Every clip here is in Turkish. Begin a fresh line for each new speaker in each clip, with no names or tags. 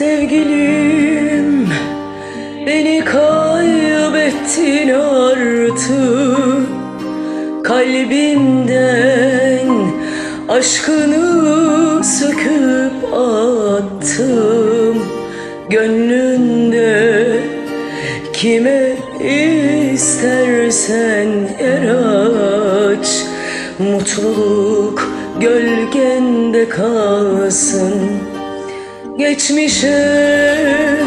Sevgilim beni kaybettin artık. Kalbimden aşkını söküp attım. Gönlünde kime istersen yer aç. Mutluluk gölgende kalsın Geçmişe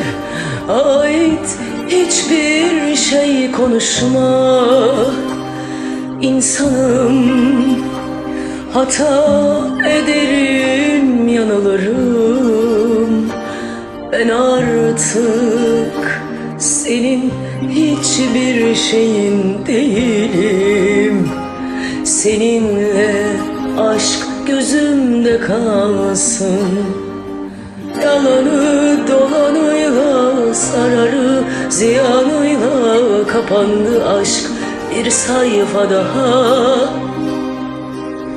ait hiçbir şey konuşma. İnsanım hata ederim yanılırım. Ben artık senin hiçbir şeyin değilim. Seninle aşk gözümde kalsın Yalanı dolanıyla sararı. Ziyanıyla kapandı aşk bir sayfa daha.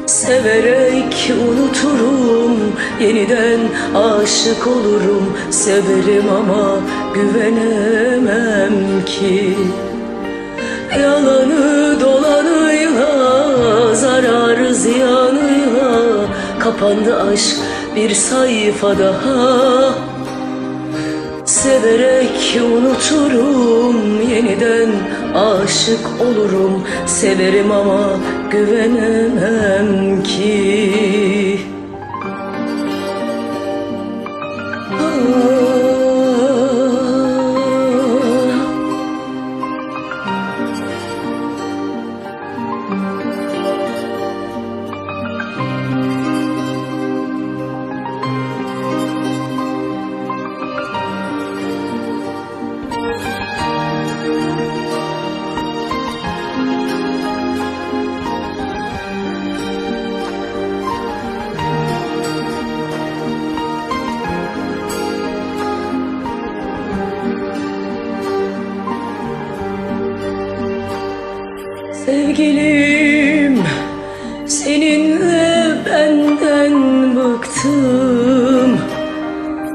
Severek unuturum yeniden aşık olurum. Severim ama güvenemem ki. Yalanı dolanıyla zararı ziyanıyla Kapandı aşk bir sayfa daha Severek unuturum. Yeniden aşık olurum. Severim ama güvenemem Sevgilim seninle benden bıktım.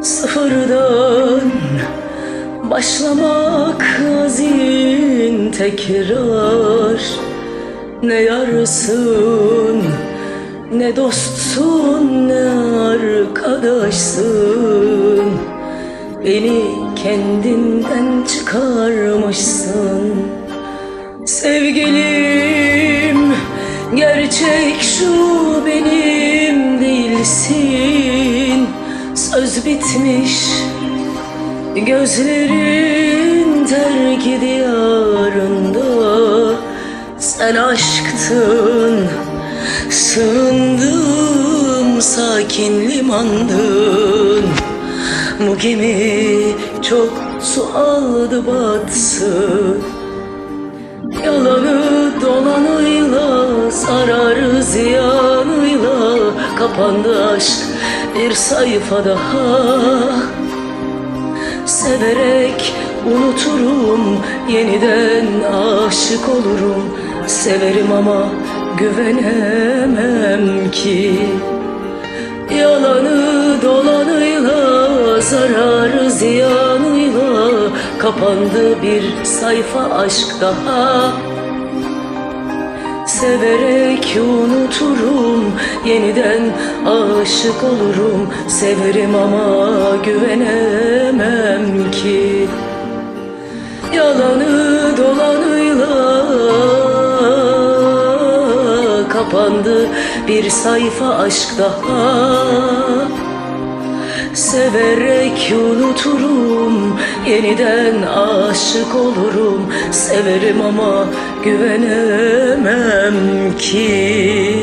Sıfırdan başlamak hazin tekrar. Ne yarsın ne dostsun ne arkadaşsın. Beni kendinden çıkarmışsın. Sevgilim gerçek şu benim değilsin Söz bitmiş gözlerin terk diyarında Sen aşktın sığındığım sakin limandın. Bu gemi çok su aldı batsın. Yalanı dolanıyla sararı ziyanıyla kapandı aşk bir sayfa daha. Severek unuturum yeniden aşık olurum. Severim ama güvenemem ki. Yalanı dolanıyla zararı ziyanıyla Kapandı bir sayfa aşk daha Severek unuturum. Yeniden aşık olurum. Severim ama güvenemem ki. Yalanı dolanıyla kapandı bir sayfa aşk daha Severek unuturum yeniden aşık olurum. Severim ama güvenemem ki